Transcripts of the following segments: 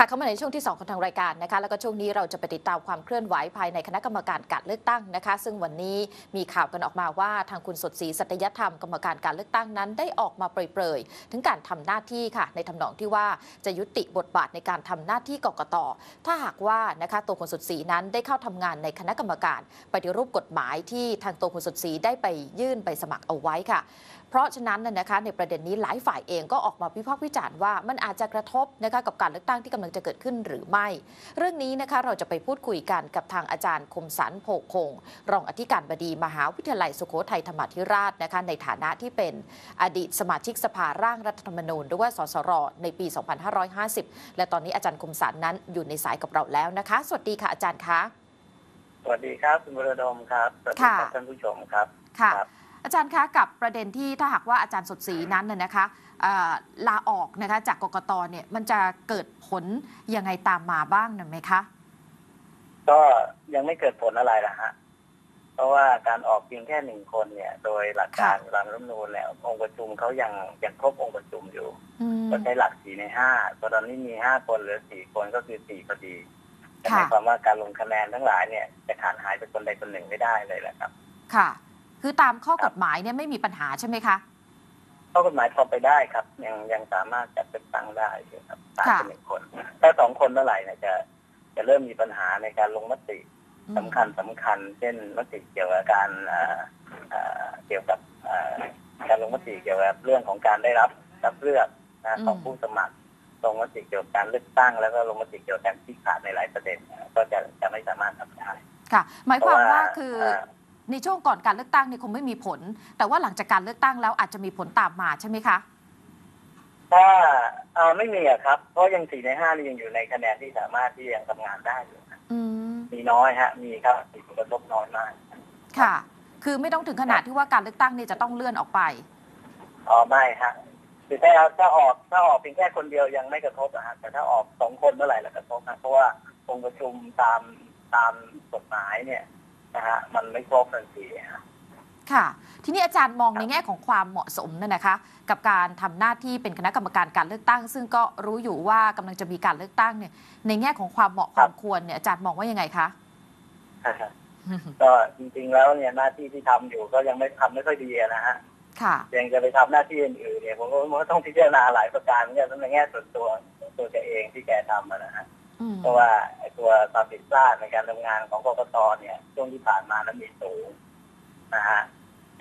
ค่ะเข้ามาในช่วงที่ 2 ของทางรายการนะคะแล้วก็ช่วงนี้เราจะไปติดตามความเคลื่อนไหวภายในคณะกรรมการการเลือกตั้งนะคะ ซึ่งวันนี้มีข่าวกันออกมาว่าทางคุณสดศรีสัตยธรรมกรรมการการเลือกตั้งนั้นได้ออกมาเปรยๆถึงการทำหน้าที่ค่ะ ในทำนองที่ว่าจะยุติบทบาทในการทำหน้าที่กกตถ้าหากว่านะคะตัวคุณสดศรีนั้นได้เข้าทำงานในคณะกรรมการปฏิรูปกฎหมายที่ทางตัวคุณสดศรีได้ไปยื่นใบสมัครเอาไว้ค่ะ เพราะฉะนั้นน่ะนะคะในประเด็นนี้หลายฝ่ายเองก็ออกมาวิพากษ์วิจารณ์ว่ามันอาจจะกระทบนะคะกับการเลือกตั้งที่กำลังจะเกิดขึ้นหรือไม่ เรื่องนี้นะคะเราจะไปพูดคุยกันกับทางอาจารย์คมสันโพคง รองอธิการบดีมหาวิทยาลัยสุโขทัยธรรมาธิราชนะคะในฐานะที่เป็นอดีตสมาชิกสภาร่างรัฐธรรมนูญหรือว่าสสรในปี 2550 และตอนนี้อาจารย์คมสันนั้นอยู่ในสายกับเราแล้วนะคะ สวัสดีค่ะอาจารย์คะ สวัสดีครับคุณบรดมครับ สวัสดีครับค่ะท่านผู้ชมครับ ค่ะครับ อาจารย์คะกับประเด็นที่ถ้าหากว่าอาจารย์สดศรีนั้นน่ะนะคะเอ่อลาออกนะคะจากกกตเนี่ยมันจะเกิดผลยังไงตามมาบ้างนะไหมคะ ก็ยังไม่เกิดผลอะไรละฮะเพราะว่าการออกเพียงแค่หนึ่งคนเนี่ย โดยหลักการตามรัฐธรรมนูญแล้วองค์ประชุมเขายังยังครบองค์ประชุมอยู่อืมก็ใช้หลักสี่ในห้าตอนนี้มีห้าคนเหลือสี่คนก็คือสี่พอดีแต่หค่ะมายความว่าการลงคะแนนทั้งหลายเนี่ย จะขาดหายไปคนใดคนหนึ่งไม่ได้เลยแหละครับ ค่ะ คือตามข้อกฎหมายเนี่ยไม่มีปัญหาใช่ไหมคะข้อกฎหมายพอไปได้ครับ ยังยังสามารถจัดเป็นตั้งได้อยู่ครับตามค่ะเป็นหนึ่งคน ถ้าสองคนเมื่อไหร่เนี่ยจะจะเริ่มมีปัญหาในการลงมติอืมสำคัญสำคัญ เช่นมติเกี่ยวกับการเอ่อเอ่อเกี่ยวกับเอ่อการลงมติเกี่ยวกับเรื่องของการได้รับรับเลือกนะของผู้สมัครลงมติเกี่ยวกับการเลือกตั้ง แล้วก็ลงมติเกี่ยวกับการชี้ขาดในหลายประเด็น ก็จะจะไม่สามารถทำได้ค่ะ หมายความเพราะว่าว่าคือเอ่อ ในช่วงก่อนการเลือกตั้งเนี่ยคงไม่มีผล แต่ว่าหลังจากการเลือกตั้งแล้วอาจจะมีผลตามมาใช่ไหมคะถ้าเอ่อไม่มีอะครับ เพราะยังสี่ในห้านี่ยังอยู่ในคะแนนที่สามารถที่ยังทำงานได้อยู่อืมมีน้อยฮะ มีครับมีผลกระทบน้อยมาก ค่ะ คือไม่ต้องถึงขนาดที่ว่าการเลือกตั้งเนี่ยจะต้องเลื่อนออกไปอ๋อไม่ฮะคือถ้าถ้าออกถ้าออกเพียงแค่คนเดียวยังไม่กระทบนะฮะแต่ถ้าออกสองคนเมื่อไหร่ละกระทบนะเพราะว่าองค์ประชุมตามตามกฎหมายเนี่ย นะฮะมันไม่ครบทันทีฮะค่ะ ทีนี้อาจารย์มองในแง่ของความเหมาะสมนั่นนะคะ กับการทำหน้าที่เป็นคณะกรรมการการเลือกตั้ง ซึ่งก็รู้อยู่ว่ากำลังจะมีการเลือกตั้งเนี่ย ในแง่ของความเหมาะความควรเนี่ยอาจารย์มองว่ายังไงคะก็จริงๆแล้วเนี่ยหน้าที่ที่ทำอยู่ก็ยังไม่ทำไม่ค่อยดีอะนะฮะค่ะยังจะไปทำหน้าที่อื่นๆเนี่ยผมก็ผมก็ต้องพิจารณาหลายประการเนี่ยทั้งในแง่ส่วนตัวตัวแกเองที่แกทำอะนะฮะอืม เพราะว่าไอ้ตัวความผิดพลาดในการทำงานของกกตเนี่ย ช่วงที่ผ่านมานั้นมีสูงนะฮะ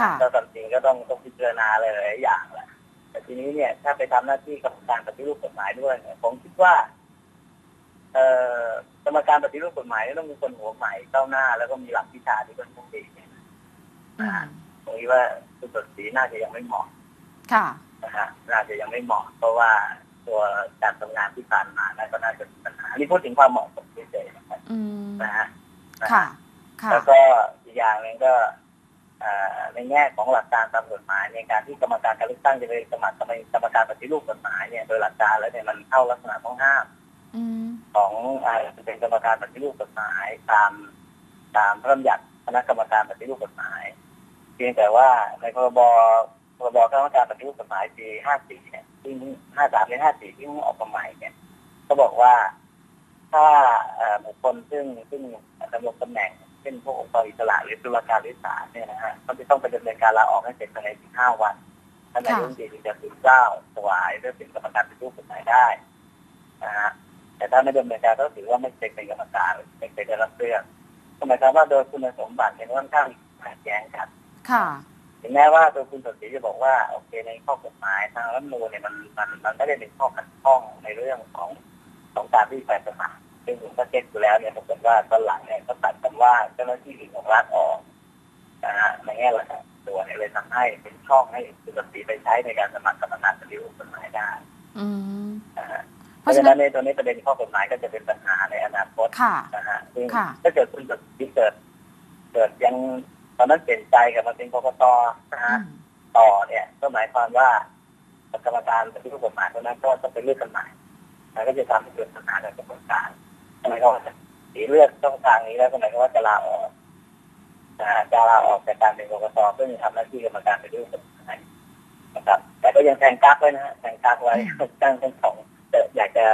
ค่ะก็ตามจริงก็ต้องต้องพิจารณาหลายๆอย่างแหละแต่ทีนี้เนี่ย ถ้าไปทำหน้าที่กรรมการปฏิรูปกฎหมายด้วยเนี่ยผมคิดว่า เอ่อกรรมการปฏิรูปกฎหมายเนี่ยต้องมีคนหัวใหม่ก้าวหน้า แล้วก็มีหลักวิชาที่ค่อนข้างดีเนี่ยอืมผมคิดว่าคุณสดศรีน่าจะยังไม่เหมาะค่ะนะฮะน่าจะยังไม่เหมาะ เพราะว่า ตัวการทำงานที่ผ่านมานั้นก็น่าจะมีปัญหานี่พูดถึงความเหมาะสมเฉยๆนะครับอืมนะฮะนะฮะค่ะค่ะแล้วก็อีกอย่างหนึ่งก็เอ่อในแง่ของหลักการตามกฎหมายในการที่กรรมการการเลือกตั้งจะไปสมัครกรรมกรรมการปฏิรูปกฎหมายเนี่ยโดยหลักการแล้วเนี่ยมันเข้าลักษณะต้องห้ามอืมของอ่าเป็นกรรมการปฏิรูปกฎหมายตามตามพระราชบัญญัติคณะกรรมการปฏิรูปกฎหมาย เพียงแต่ว่าในพรบพรบคณะกรรมการปฏิรูปกฎหมายปี 54 เนี่ย ที่53ใน54ที่เพิ่งออกมาใหม่เนี่ยก็บอกว่าถ้าเอ่อบุคคลซึ่งซึ่งดำรงตำแหน่งเช่นพวกองค์กรอิสระหรือตุลาการหรือศาลเนี่ยนะฮะเขาจะต้องไปดำเนินการลาออกให้เสร็จภายใน15วันท่านนายกรัฐมนตรีถึงจะถึงเจ้าถวายเพื่อเป็นกรรมการปฏิรูปกฎหมายได้นะฮะแต่ถ้าไม่ดำเนินการก็ถือว่าไม่เป็นกรรมการไม่เป็นได้รับเลือกก็หมายความว่าโดยคุณสมบัติเนี่ยค่อนข้างขัดแย้งกันค่ะ ถึงแม้ว่าตัวคุณสนธิจะบอกว่าโอเคในข้อกฎหมายทางรัฐธรรมนูญเนี่ยมันมันมันไม่ได้เป็นข้อขัดข้องในเรื่องของของการที่ไปสมัครซึ่งผมก็เช็คดูแล้วเนี่ยปรากฏว่าตอนหลังเนี่ยก็ตัดคำว่าเจ้าหน้าที่อื่นของรัฐออกนะฮะในแง่หลักการตัวเนี่ยเลยทำให้เป็นช่องให้คุณสนธิไปใช้ในการสมัครกรรมการปฏิรูปกฎหมายได้อืมนะฮะเพเพราะราะฉะฉะนั้นั้นนในตัวนี้ประเด็นข้อกฎหมายก็จะเป็นปัญหาในอนาคตค่ะนะฮะซึ่งค่ะถ้าเกิดคุณสนธิเกิดเกิดยัง ตอนนั้นเปลี่ยนใจกับมาเป็นกกตนะอืฮะมต่อเนี่ย ก็หมายความว่ากรรมการปฏิรูปกฎหมายคนนั้นก็ต้องเป็นเลือกกันใหม่แล้วก็จะทำให้เกิดปัญหาในกระบวนการทำไมก็ว่าจะสีเลือกช่องทางนี้แล้วก็หมายความว่าจะลาออกนะฮะจะลาออกจากการเป็นกกตเพื่อจะทำหน้าที่กรรมการไปด้วยกฎหมายนะครับ แต่ก็ยังแทงกักไว้นะฮะแทงกักไว้ตั้งทั้งสองแต่อยากจะ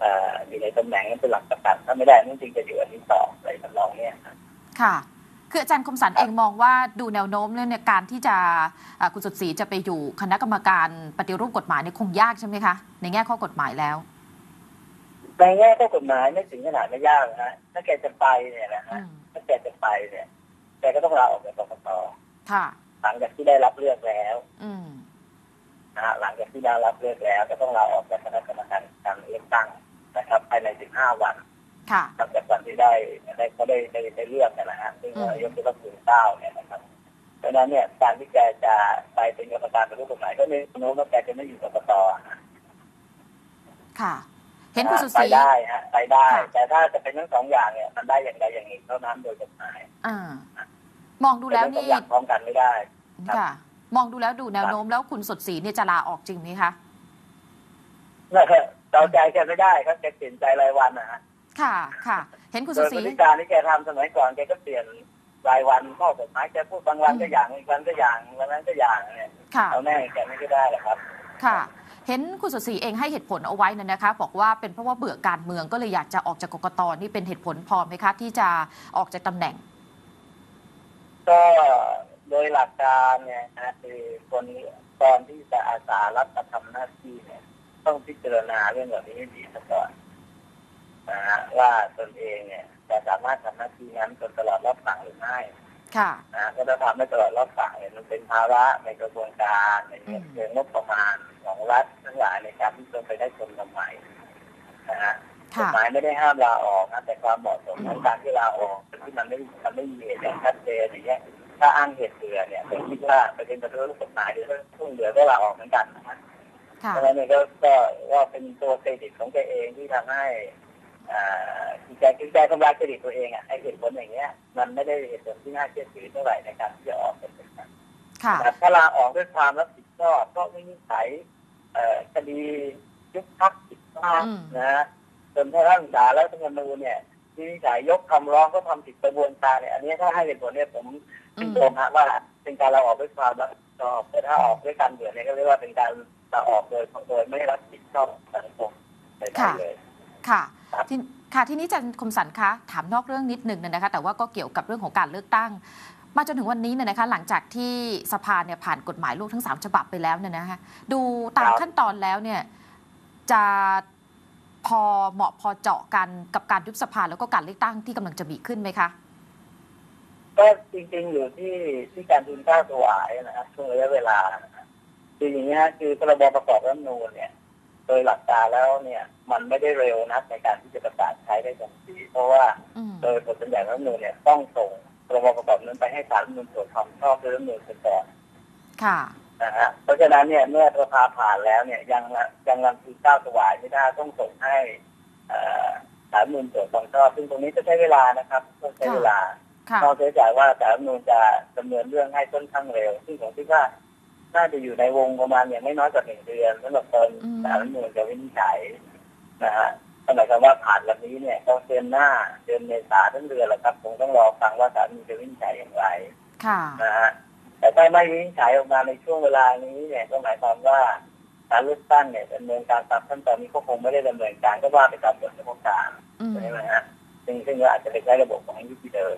เอ่ออยู่ในตำแหน่งนั้นเป็นหลักประกันถ้าไม่ได้นั่นจริงจะอยู่อันที่สองอะไรทำนองเนี้ยครับค่ะ คืออาจารย์คมสันเองมองว่าดูแนวโน้มแล้วเนี่ยการที่จะอ่าคุณสุดศรีจะไปอยู่คณะกรรมการปฏิรูปกฎหมายเนี่ยคงยากใช่ไหมคะ ในแง่ข้อกฎหมายแล้ว ในแง่ข้อกฎหมายไม่ถึงขนาดไม่ยากนะฮะถ้าแกจะไปเนี่ยนะอืฮะมถ้าแกจะไปเนี่ยแกก็ต้องลาออกจากกกตค่ะ หลังจากที่ได้รับเลือกแล้วอืมนะฮะหลังจากที่ได้รับเลือกแล้วก็ต้องลาออกจากคณะกรรมการการเลือกตั้งนะครับภายใน 15 วันค่ะนับ เขาได้ได้ได้เลือกเนยนะฮะซึ่งอืมนายกที่รับถึงเก้าเนี่ยนะครับเพราะฉะนั้นเนี่ยการที่แกจะไปเป็นกรรมการเป็นรูปกฎหมายก็ไม่โน้มว่าแกจะไม่อยู่กกตนะค่ะ เห็นคุณสุดศไปรีได้ฮะไปได้ค่ะแต่ถ้าจะเป็นทั้งสองอย่างเนี่ยมันได้อย่างใดอย่างหนึ่งเท่านั้นโดยกฎหมายอ่ามองดูแล้วเป็นทั้งสองนี่อย่างพร้อมกันไม่ได้ครับค่ะ มองดูแล้วดูแนวโน้มแล้วคุณสุดศรีเนี่ยจะลาออกจริงไหมคะนะครับเราใจแกไม่ได้ครับแกเปลี่ยนใจรายวันนะฮะค่ะค่ะ เห็นคุณโดสุดยศพรีฤติการที่แกทำสมัยก่อนแกก็เปลี่ยนรายวันข้อกฎหมายแกพูดบางวันก็อย่างอีกวันก็อย่างวันนั้นก็อย่างเนี่ยค่ะเอาแน่แกไม่ได้หรอกครับ ค่ะเห็นคุณสุดศรีเองให้เหตุผลเอาไว้นะนะคะ บอกว่าเป็นเพราะว่าเบื่อการเมืองก็เลยอยากจะออกจากกกตนี่เป็นเหตุผลพอไหมคะที่จะออกจากตำแหน่ง ก็โดยหลักการเนี่ยนะคือคนตอนที่จะอาสารับมาทำหน้าที่เนี่ย ต้องพิจารณาเรื่องเหล่านี้ให้ดีซะก่อน นะฮะว่าตนเองเนี่ยจะสามารถทำหน้าที่นั้นจนตลอดรอบฝั่งหรือไม่ค่ะนะก็จะทำให้ตลอดรอบฝั่งเนี่ยมันเป็นภาระในกระบวนการในเรื่องอืมเรื่องงบประมาณของรัฐทั้งหลายในการที่จะไปได้คนใหม่นะฮะกฎค่ะหมายไม่ได้ห้ามลาออกนะแต่ความเหมาะสมของการที่ลาออกที่มันไม่มันไม่มีเหตุอย่างชัดเจนอย่างเงี้ยถ้าอ้างเหตุเบื่อเนี่ยผมคิดว่าประเด็นประเด็นกฎหมายหรือทุ่งเหลือก็ลาออกเหมือนกันนะค่ะเพราะฉะนั้นเนี่ยก็ก็ว่าเป็นตัวเครดิตของแกเองที่ทำให้ อ่าคือแกคือแกทำลายเครดิตตัวเองอะไอเหตุผลอย่างเงี้ย มันไม่ได้เหตุผลที่น่าเชื่อถือเท่าไหร่ในการที่จะออกเป็นค่ะแต่ถ้าลาออกด้วยความรับผิดชอบก็ไม่นิสัยเอ่อคดียุบพักผิดพลาดอืมนะฮะจนถ้าท่านศาลรัฐธรรมนูญเนี่ยที่นิสัยยกคำร้องก็ทำผิดกระบวนการเนี่ยอันนี้ถ้าให้เหตุผลเนี่ยผมอืชื่นมชมฮะว่าเป็นการลาออกด้วยความรับผิดชอบแต่ถ้าออกด้วยการเบื่อเนี่ยก็เรียกว่าเป็นการลาออกโดยโดยไม่รับผิดชอบสังคมเลยค่ะเลยค่ะ ครับ ทีค่ะทีนี้อาจันคมสันคะถามนอกเรื่องนิดนึงนะคะ แต่ว่าก็เกี่ยวกับเรื่องของการเลือกตั้ง มาจนถึงวันนี้เนี่ยนะคะ หลังจากที่สภาเนี่ยผ่านกฎหมายลูกทั้ง 3 ฉบับไปแล้วเนี่ยนะคะดูตามขั้นตอนแล้วเนี่ยจะพอเหมาะพอเจาะกันกับการยุบสภาแล้วก็การเลือกตั้งที่กำลังจะมีขึ้นไหมคะ ก็จริงๆอยู่ที่ที่การทุนค่าถวายนะครับช่วงระยะเวลานะครับคืออย่างนี้ฮะคือพรบประกอบรัฐธรรมนูญเนี่ยโดยหลักการแล้วเนี่ย มันไม่ได้เร็วนักในการที่จะประกาศใช้ได้ทันทีเพราะว่าอืมโดยบทบัญญัติรัฐธรรมนูญเนี่ยต้องส่งพรบประกอบนั้นไปให้ศาลรัฐธรรมนูญตรวจความชอบด้วยรัฐธรรมนูญก่อนค่ะนะฮะเพราะฉะนั้นเนี่ยเมื่อสภาผ่านแล้วเนี่ยยังยังรังคือเจ้าถวายไม่ได้ต้องส่งให้เอ่อศาลรัฐธรรมนูญตรวจความชอบซึ่งตรงนี้จะใช้เวลานะครับต้องใช้เวลาค่ะนอกจากว่าสารรัฐธรรมนูญจะดำเนินเรื่องให้ค่อนข้างเร็ว ซึ่งผมคิดว่า น่าจะอยู่ในวงประมาณอย่างไม่น้อยกว่าหนึ่งเดือนสำหรับตอนอืมสารรัฐธรรมนูญจะวินิจฉัยนะฮะหมายความว่าผ่านแบบนี้เนี่ยต้องเดือนหน้าเดือนเมษาทั้งเดือนแหละครับคงต้องรอฟังว่าสารรัฐธรรมนูญจะวินิจฉัยอย่างไรค่ะนะฮะแต่ถ้าไม่วินิจฉัยออกมาในช่วงเวลานี้เนี่ยก็หมายความว่าการเลือกตั้งเนี่ยดำเนินการตามขั้นตอนนี้ก็คงไม่ได้ดำเนินการก็ว่าไปตามกฎเฉพาะการอืมใช่ไหมฮะซึ่งซึ่งก็อาจจะไปใช้ระบบของยุติเดิม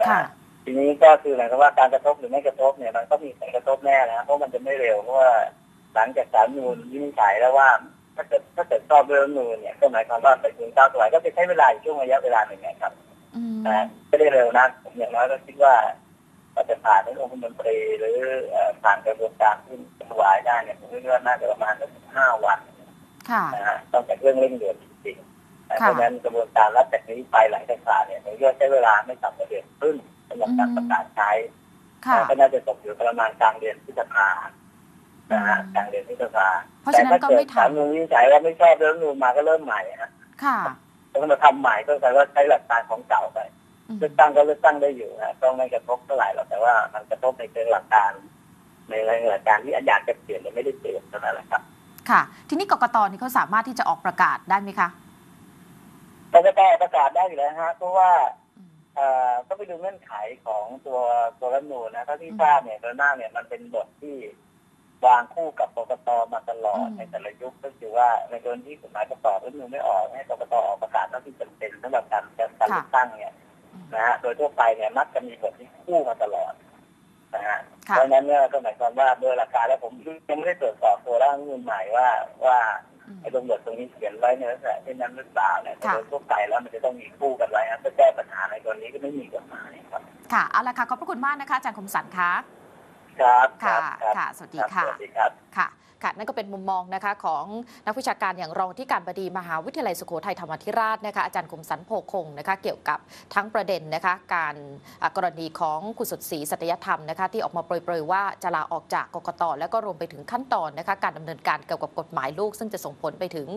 นะค่ะฮะ ทีนี้ก็คือหมายความว่าการกระทบหรือไม่กระทบเนี่ยมันก็มีผลกระทบแน่นะเพราะมันจะไม่เร็วเพราะว่าหลังจากสารรัฐธรรมนูญวินิจฉัยแล้วว่าถ้าเกิดถ้าเกิดชอบด้วยรัฐธรรมนูญเนี่ยก็หมายความว่าไปถึงเก้าถวายก็จะใช้เวลาอีกช่วงระยะเวลาหนึ่งนะครับอืมนะฮะไม่ได้เร็วนะผมอย่างน้อยก็คิดว่าเราจะผ่านทั้งองค์คมนตรีหรือเอ่อผ่านกระบวนการที่ถวายได้เนี่ยผมคิดว่าน่าจะประมาณสักห้าวันค่ะนะฮะต้องจากเรื่องเร่งด่วนจริงๆนะเพค่ะราะฉะนั้นกระบวนการรับจากนี้ไปหลังจากผ่านเนี่ยมันก็ใช้เวลาไม่ต่ำกว่าเดือนครึ่ง สำหรับการประกาศใช้ค่ะก็น่าจะตกอยู่ประมาณกลางเดือนพฤษภานะฮะกลางเดือนพฤษภาเพราะฉะนั้นก็ไม่แต่ทัถ้านเกิดสารนูนวินิจฉัยว่าไม่ชอบเรื่องนูนมาก็เริ่มใหม่ฮะค่ะต้องมาทำใหม่ก็แปลว่าใช้หลักการของเก่าไปอืมเลือกตั้งก็เลือกตั้งได้อยู่นะก็ไม่กระทบเท่าไหร่หรอกแต่ว่ามันกระทบในเชิงหลักการในเรื่องหลักการที่อยากจะเปลี่ยนหรือไม่ได้เปลี่ยนเท่านั้นแหละครับค่ะ ทีนี้กกตนี่เขาสามารถที่จะออกประกาศได้ไหมคะกกตประกาศได้อยู่แล้วฮะเพราะว่าอืม เอ่อก็ไปดูเงื่อนไขของตัวตัวรัฐธรรมนูญนะถ้าที่ทราบเนี่ยโดยมากเนี่ยมันเป็นบทที่วางคู่กับกกตมาตลอดอืม ในแต่ละยุคก็คือว่าในกรณีที่กฎหมายประกอบรัฐธรรมนูญไม่ออกให้กกตออกประกาศหน้าที่จำเป็นสำหรับการการการเลือกตั้งเนี่ยนะฮะโดยทั่วไปเนี่ยมักจะมีบทที่คู่มาตลอดนะฮะ ค่ะ เพราะฉะนั้นเนี่ยก็หมายความว่าโดยหลักการแล้วผมยังไม่ได้ตรวจสอบตัวร่างรัฐธรรมนูญใหม่ว่าว่าอืม ไอ้ตรงบทตรงนี้เขียนไว้ในลักษณะเช่นนั้นหรือเปล่าเนี่ยแต่ค่ะโดยทั่วไปแล้วมันจะต้องมีคู่กันไว้ครับเพื่อแก้ปัญหาในกรณีที่ไม่มีกฎหมายครับ ค่ะ เอาละค่ะ ขอบพระคุณมากนะคะอาจารย์คมสันคะ ครับค่ะรับค่ะ สวัสดีรับค่ะ สวัสดีครับค่ะ ค่ะ นั่นก็เป็นมุมมองนะคะของนักวิชาการอย่างรองที่การบดีมหาวิทยาลัยสุโขทัยธรรมาธิราชนะคะอาจารย์คมสันโพคงนะคะเกี่ยวกับทั้งประเด็นนะคะการอะกรณีของคุณสุดศรีสัตยธรรมนะคะที่ออกมาโปรยๆว่าจะลาออกจากกกตแล้วก็รวมไปถึงขั้นตอนนะคะการดำเนินการเกี่ยวกับกฎหมายลูก ซึ่งจะส่งผลไปถึง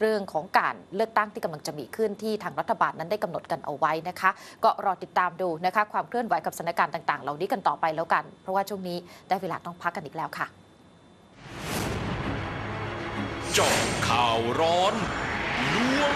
เรื่องของการเลือกตั้งที่กำลังจะมีขึ้นที่ทางรัฐบาลนั้นได้กำหนดกันเอาไว้นะคะ ก็รอติดตามดูนะคะความเคลื่อนไหวกับสถานการณ์ต่างๆ เหล่านี้กันต่อไปแล้วกัน เพราะว่าช่วงนี้ได้เวลาต้องพักกันอีกแล้วค่ะจาะข่าวร้อนล้วง